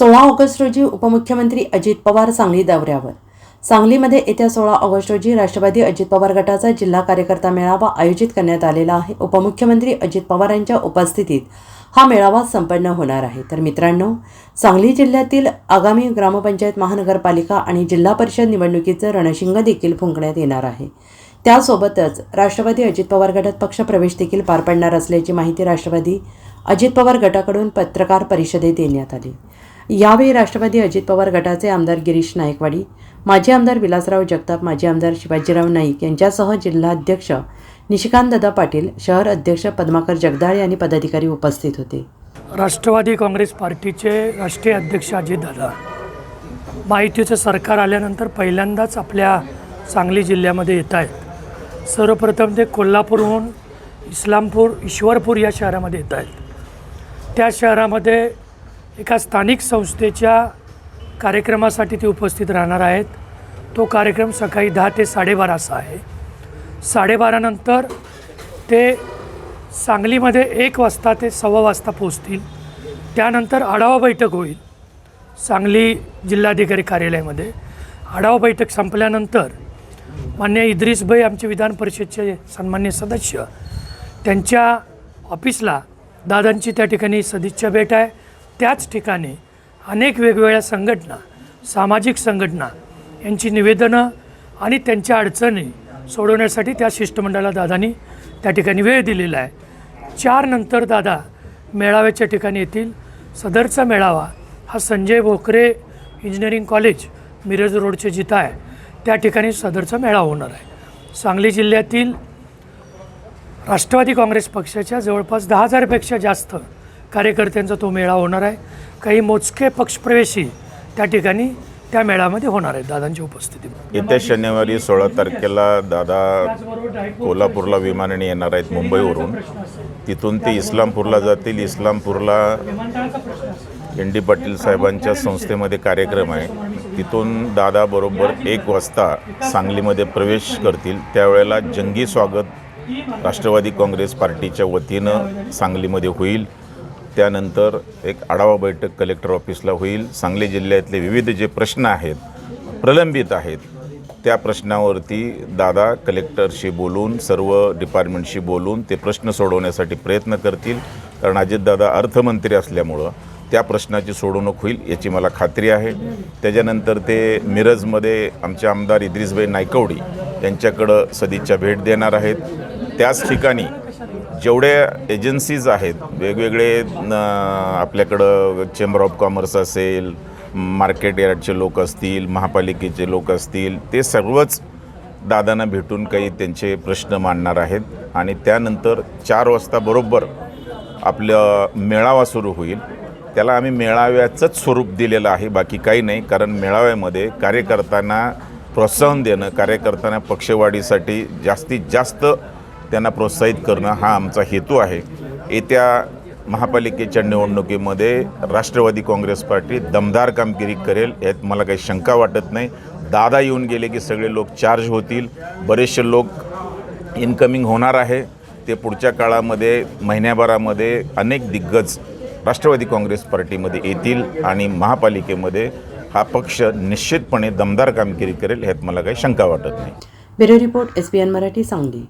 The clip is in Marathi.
सोळा ऑगस्ट रोजी उपमुख्यमंत्री अजित पवार सांगली दौऱ्यावर. सांगलीमध्ये येत्या सोळा ऑगस्ट रोजी राष्ट्रवादी अजित पवार गटाचा जिल्हा कार्यकर्ता मेळावा आयोजित करण्यात आलेला आहे. उपमुख्यमंत्री अजित पवार यांच्या उपस्थितीत हा मेळावा संपन्न होणार आहे. तर मित्रांनो सांगली जिल्ह्यातील आगामी ग्रामपंचायत महानगरपालिका आणि जिल्हा परिषद निवडणुकीचं रणशिंग देखील फुंकण्यात येणार आहे. त्यासोबतच राष्ट्रवादी अजित पवार गटात पक्षप्रवेश देखील पार पडणार असल्याची माहिती राष्ट्रवादी अजित पवार गटाकडून पत्रकार परिषदेत देण्यात आली. यावेळी राष्ट्रवादी अजित पवार गटाचे आमदार गिरीश नायकवाडी माजी आमदार विलासराव जगताप माजी आमदार शिवाजीराव नाईक यांच्यासह जिल्हाध्यक्ष निशिकांतदादा पाटील शहर अध्यक्ष पद्माकर जगदाळे आणि पदाधिकारी उपस्थित होते. राष्ट्रवादी काँग्रेस पार्टीचे राष्ट्रीय अध्यक्ष अजितदादा माहितीचं सरकार आल्यानंतर पहिल्यांदाच आपल्या सांगली जिल्ह्यामध्ये येत आहेत. सर्वप्रथम ते कोल्हापूरहून इस्लामपूर ईश्वरपूर या शहरामध्ये येत आहेत. त्या शहरामध्ये एका स्थानिक संस्थेच्या कार्यक्रमासाठी ते उपस्थित राहणार आहेत. तो कार्यक्रम सकाळी दहा ते साडेबारा असा आहे. साडेबारानंतर ते सांगलीमध्ये एक वाजता ते सव्वा वाजता पोचतील त्यानंतर आढावा बैठक होईल सांगली जिल्हाधिकारी कार्यालयामध्ये. आढावा बैठक संपल्यानंतर मान्य इद्रिसभाई आमचे विधान परिषदचे सन्मान्य सदस्य त्यांच्या ऑफिसला दादांची त्या ठिकाणी सदिच्छा भेट आहे. त्याच ठिकाणी अनेक वेगवेगळ्या संघटना सामाजिक संघटना यांची निवेदनं आणि त्यांच्या अडचणी सोडवण्यासाठी त्या शिष्टमंडळाला दादांनी त्या ठिकाणी वेळ दिलेला आहे. चार नंतर दादा मेळाव्याच्या ठिकाणी येतील. सदरचा मेळावा हा संजय भोकरे इंजिनिअरिंग कॉलेज मिरज रोडचे जिथं आहे त्या ठिकाणी सदरचा मेळावा होणार आहे. सांगली जिल्ह्यातील राष्ट्रवादी काँग्रेस पक्षाच्या जवळपास दहा हजारपेक्षा जास्त कार्यकर्त्यांचा तो मेळा होणार आहे. काही मोजके पक्षप्रवेशी त्या ठिकाणी त्या मेळ्यामध्ये होणार आहेत दादांची उपस्थिती. येत्या शनिवारी सोळा तारखेला दादा कोल्हापूरला विमानाने येणार आहेत मुंबईवरून. तिथून ते इस्लामपूरला जातील. इस्लामपूरला एन डी पाटील साहेबांच्या संस्थेमध्ये कार्यक्रम आहे. तिथून दादा बरोबर एक वाजता सांगलीमध्ये प्रवेश करतील. त्यावेळेला जंगी स्वागत राष्ट्रवादी काँग्रेस पार्टीच्या वतीनं सांगलीमध्ये होईल. त्यानंतर एक आढावा बैठक कलेक्टर ऑफिसला होईल. सांगली जिल्ह्यातले विविध जे प्रश्न आहेत प्रलंबित आहेत त्या प्रश्नावरती दादा कलेक्टरशी बोलून सर्व डिपार्टमेंटशी बोलून ते प्रश्न सोडवण्यासाठी प्रयत्न करतील. कारण अजितदादा अर्थमंत्री असल्यामुळं त्या प्रश्नाची सोडवणूक होईल याची मला खात्री आहे. त्याच्यानंतर ते मिरजमध्ये आमचे आमदार इद्रिसबाई नायकवडी यांच्याकडं सदिच्छा भेट देणार आहेत. त्याच ठिकाणी जेवढ्या एजन्सीज आहेत वेगवेगळे आपल्याकडं चेंबर ऑफ कॉमर्स असेल मार्केट यार्डचे लोक असतील महापालिकेचे लोक असतील ते सर्वच दादांना भेटून काही त्यांचे प्रश्न मांडणार आहेत. आणि त्यानंतर चार वाजता बरोबर आपलं मेळावा सुरू होईल. त्याला आम्ही मेळाव्याचंच स्वरूप दिलेलं आहे बाकी काही नाही. कारण मेळाव्यामध्ये कार्यकर्त्यांना प्रोत्साहन देणं कार्यकर्त्यांना पक्षवाढीसाठी जास्तीत जास्त त्यांना प्रोत्साहित करणं हा आमचा हेतू आहे. येत्या महापालिकेच्या निवडणुकीमध्ये राष्ट्रवादी काँग्रेस पार्टी दमदार कामगिरी करेल यात मला काही शंका वाटत नाही. दादा येऊन गेले की सगळे लोक चार्ज होतील. बरेचसे लोक इन्कमिंग होणार आहे. ते पुढच्या काळामध्ये महिन्याभरामध्ये अनेक दिग्गज राष्ट्रवादी काँग्रेस पार्टीमध्ये येतील आणि महापालिकेमध्ये हा पक्ष निश्चितपणे दमदार कामगिरी करेल ह्यात मला काही शंका वाटत नाही. Bureau report S Marathi Sangli.